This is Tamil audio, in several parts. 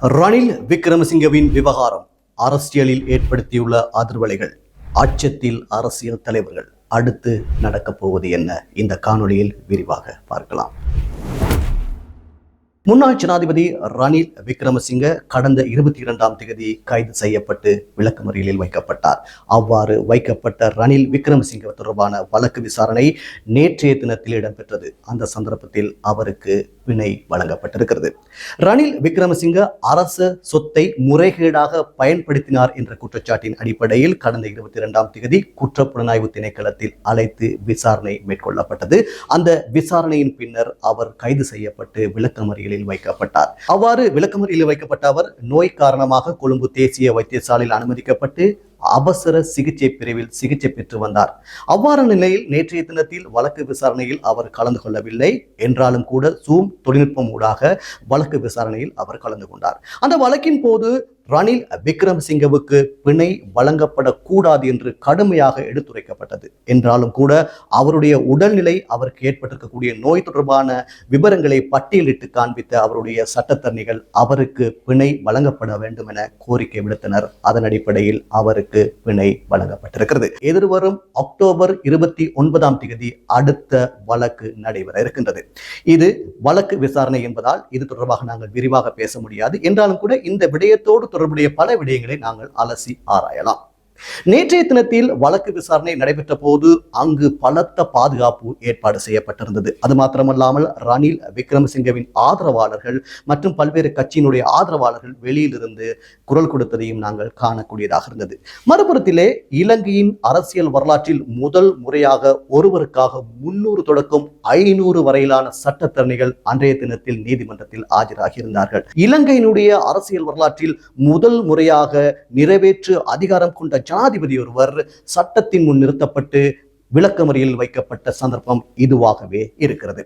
ரணில் விக்ரமசிங்கவின் விவகாரம் அரசியலில் ஏற்படுத்தியுள்ள அதிர்வலைகள். அச்சத்தில் அரசியல் தலைவர்கள் அடுத்து நடக்கப் போவது என்ன? இந்த காணொளியில் விரிவாக பார்க்கலாம். முன்னாள் ஜனாதிபதி ரணில் விக்ரமசிங்க கடந்த இருபத்தி இரண்டாம் தேதி கைது செய்யப்பட்டு விளக்கமறியலில் வைக்கப்பட்டார். அவ்வாறு வைக்கப்பட்ட ரணில் விக்ரமசிங்க தொடர்பான வழக்கு விசாரணை நேற்றைய தினத்தில் இடம்பெற்றது. அந்த சந்தர்ப்பத்தில் அவருக்கு பிணை வழங்கப்பட்டிருக்கிறது. ரணில் விக்ரமசிங்க அரச சொத்தை முறைகேடாக பயன்படுத்தினார் என்ற குற்றச்சாட்டின் அடிப்படையில் கடந்த இருபத்தி இரண்டாம் தேதி குற்றப்புலனாய்வு திணைக்களத்தில் அழைத்து விசாரணை மேற்கொள்ளப்பட்டது. அந்த விசாரணையின் பின்னர் அவர் கைது செய்யப்பட்டு விளக்கமறியலில் வைக்கப்பட்டார். அவ்வாறு விளக்கமறியலில் வைக்கப்பட்ட அவர் நோய் காரணமாக கொழும்பு தேசிய வைத்தியசாலையில் அனுமதிக்கப்பட்டு அவசர சிகிச்சை பிரிவில் சிகிச்சை பெற்று வந்தார். அவ்வாறான நிலையில் நேற்றைய தினத்தில் வழக்கு விசாரணையில் அவர் கலந்து கொள்ளவில்லை. என்றாலும் கூட சூம் தொழில்நுட்பம் ஊடாக வழக்கு விசாரணையில் அவர் கலந்து கொண்டார். அந்த வழக்கின் போது ரணில் விக்ரமசிங்கவுக்கு பிணை வழங்கப்படக்கூடாது என்று கடுமையாக எடுத்துரைக்கப்பட்டது. என்றாலும் கூட அவருடைய உடல்நிலை அவருக்கு ஏற்பட்டிருக்கக்கூடிய நோய் தொடர்பான விவரங்களை பட்டியலிட்டு காண்பித்த அவருடைய சட்டத்தரணிகள் அவருக்கு பிணை வழங்கப்பட வேண்டும் என கோரிக்கை விடுத்தனர். அதன் அடிப்படையில் அவருக்கு பிணை வழங்கப்பட்டிருக்கிறது. எதிர்வரும் அக்டோபர் இருபத்தி ஒன்பதாம் தேதி அடுத்த வழக்கு நடைபெற இருக்கின்றது. இது வழக்கு விசாரணை என்பதால் இது தொடர்பாக நாங்கள் விரிவாக பேச முடியாது. என்றாலும் கூட இந்த விடயத்தோடு தொடர்புடைய பல விடயங்களை நாங்கள் அலசி ஆராயலாம். நேற்றைய தினத்தில் வழக்கு விசாரணை நடைபெற்ற போது அங்கு பலத்த பாதுகாப்பு ஏற்பாடு செய்யப்பட்டிருந்தது. அது மாத்திரமல்லாமல் ரணில் விக்ரமசிங்கவின் ஆதரவாளர்கள் மற்றும் பல்வேறு கட்சியினுடைய ஆதரவாளர்கள் வெளியிலிருந்து குரல் கொடுத்ததையும் நாங்கள் காணக்கூடியதாக இருந்தது. மறுபுறத்திலே இலங்கையின் அரசியல் வரலாற்றில் முதல் முறையாக ஒருவருக்காக முன்னூறு தொடக்கம் ஐநூறு வரையிலான சட்டத்தரணிகள் அன்றைய தினத்தில் நீதிமன்றத்தில் ஆஜராகியிருந்தார்கள். இலங்கையினுடைய அரசியல் வரலாற்றில் முதல் முறையாக நிறைவேற்று அதிகாரம் கொண்ட ஜனாதிபதி ஒருவர் சட்டத்தின் முன் நிறுத்தப்பட்டு விளக்கமறியில் வைக்கப்பட்ட சந்தர்ப்பம் இதுவாகவே இருக்கிறது.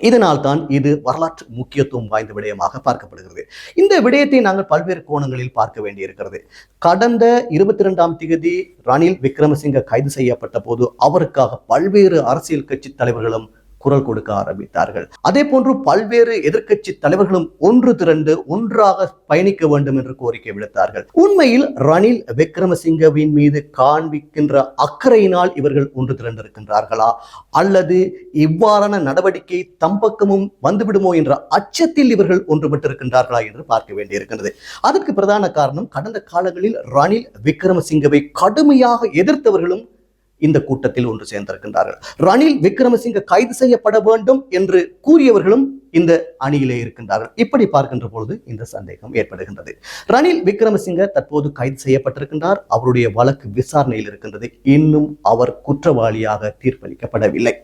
இதனால் தான் இது வரலாற்று முக்கியத்துவம் வாய்ந்த விடயமாக பார்க்கப்படுகிறது. இந்த விடயத்தை நாங்கள் பல்வேறு கோணங்களில் பார்க்க வேண்டியிருக்கிறது. கடந்த இருபத்தி ரெண்டாம் தேதி ரணில் விக்ரமசிங்க கைது செய்யப்பட்ட போது அவருக்காக பல்வேறு அரசியல் கட்சி தலைவர்களும் குரல் கொடுக்க ஆரம்பித்தார்கள். அதே போன்று பல்வேறு எதிர்க்கட்சி தலைவர்களும் ஒன்று திரண்டு ஒன்றாக பயணிக்க வேண்டும் என்று கோரிக்கை விடுத்தார்கள். உண்மையில் ரணில் விக்ரமசிங்கவின் மீது காண்பிக்கின்ற அக்கறையினால் இவர்கள் ஒன்று திரண்டிருக்கின்றார்களா? அல்லது இவ்வாறான நடவடிக்கை தம்பக்கமும் வந்துவிடுமோ என்ற அச்சத்தில் இவர்கள் ஒன்றுபட்டிருக்கின்றார்களா என்று பார்க்க வேண்டியிருக்கின்றது. அதற்கு பிரதான காரணம் கடந்த காலங்களில் ரணில் விக்ரமசிங்கவை கடுமையாக எதிர்த்தவர்களும் இந்த கூட்டத்தில் ஒன்று சேர்ந்திருக்கின்றார்கள். ரணில் விக்ரமசிங்க கைது செய்யப்பட வேண்டும் என்று கூறியவர்களும் இந்த அணியிலே இருக்கின்றார்கள். இப்படி பார்க்கின்ற பொழுது இந்த சந்தேகம் ஏற்படுகின்றது. ரணில் விக்ரமசிங்க தற்போது கைது செய்யப்பட்டிருக்கின்றார். அவருடைய வழக்கு விசாரணையில் இருக்கின்றது. இன்னும் அவர் குற்றவாளியாக தீர்ப்பளிக்கப்படவில்லை.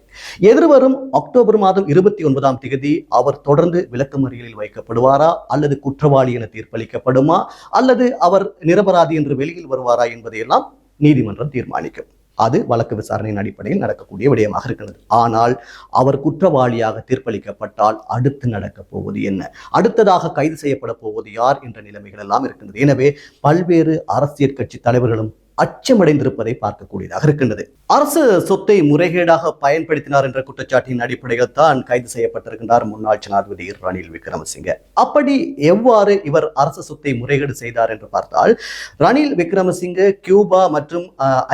எதிர்வரும் அக்டோபர் மாதம் இருபத்தி ஒன்பதாம் தேதி அவர் தொடர்ந்து விளக்கமறியலில் வைக்கப்படுவாரா? அல்லது குற்றவாளி என தீர்ப்பளிக்கப்படுமா? அல்லது அவர் நிரபராதி என்று வெளியில் வருவாரா என்பதையெல்லாம் நீதிமன்றம் தீர்மானிக்கும். அது வழக்கு விசாரணையின் அடிப்படையில் நடக்கக்கூடிய விடயமாக இருக்கிறது. ஆனால் அவர் குற்றவாளியாக தீர்ப்பளிக்கப்பட்டால் அடுத்து நடக்கப் போவது என்ன? அடுத்ததாக கைது செய்யப்பட போவது யார் என்ற நிலைமைகள் எல்லாம் இருக்கின்றது. எனவே பல்வேறு அரசியல் கட்சி தலைவர்களும் அச்சமடைந்திருப்பதை பார்க்கக்கூடியதாக இருக்கின்றது. அரசு சொத்தை முறைகேடாக பயன்படுத்தினார் என்ற குற்றச்சாட்டின் அடிப்படையில் தான் கைது செய்யப்பட்டிருக்கின்றார் முன்னாள் ஜனாதிபதி ரணில் விக்ரமசிங்க. அப்படி எவ்வாறு இவர் அரசு சொத்தை முறைகேடு செய்தார் என்று பார்த்தால் ரணில் விக்ரமசிங்க கியூபா மற்றும்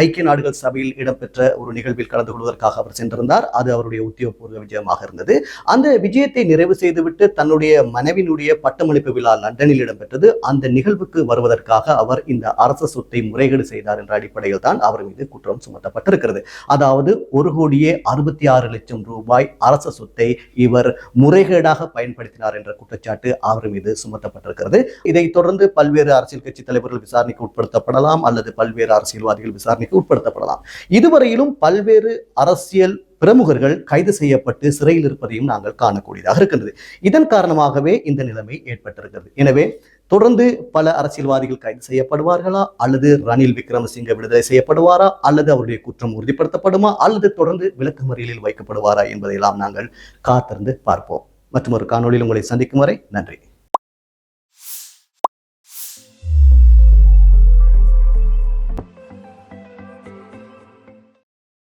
ஐக்கிய நாடுகள் சபையில் இடம்பெற்ற ஒரு நிகழ்வில் கலந்து கொள்வதற்காக அவர் சென்றிருந்தார். அது அவருடைய உத்தியோகபூர்வ விஜயமாக இருந்தது. அந்த விஜயத்தை நிறைவு செய்துவிட்டு தன்னுடைய மனைவியினுடைய பட்டமளிப்பு விழா லண்டனில் இடம்பெற்றது. அந்த நிகழ்வுக்கு வருவதற்காக அவர் இந்த அரச சொத்தை முறைகேடு செய்தார் என்ற அடிப்படையில் தான் அவர் மீது குற்றம் சுமத்தப்பட்டிருக்கிறது. அதாவது ஒரு கோடியே அறுபத்தி ஆறு லட்சம் ரூபாய் அரச சொத்தை இவர் முறைகேடாக பயன்படுத்தினார் என்ற குற்றச்சாட்டு அவர் மீது சுமத்தப்பட்டிருக்கிறது. இதைத் தொடர்ந்து பல்வேறு அரசியல் கட்சி தலைவர்கள் விசாரணைக்கு உட்படுத்தப்படலாம் அல்லது பல்வேறு அரசியல்வாதிகள் விசாரணைக்கு உட்படுத்தப்படலாம். இதுவரையிலும் பல்வேறு அரசியல் பிரமுகர்கள் கைது செய்யப்பட்டு சிறையில் இருப்பதையும் நாங்கள் காணக்கூடியதாக இருக்கின்றது. இதன் காரணமாகவே இந்த நிலைமை ஏற்பட்டிருக்கிறது. எனவே தொடர்ந்து பல அரசியல்வாதிகள் கைது செய்யப்படுவார்களா? அல்லது ரணில் விக்ரமசிங்க விடுதலை செய்யப்படுவாரா? அல்லது அவருடைய குற்றம் உறுதிப்படுத்தப்படுமா? அல்லது தொடர்ந்து விளக்கமறியலில் வைக்கப்படுவாரா என்பதையெல்லாம் நாங்கள் காத்திருந்து பார்ப்போம். மற்றும் ஒரு காணொளியில் உங்களை சந்திக்கும் வரை நன்றி.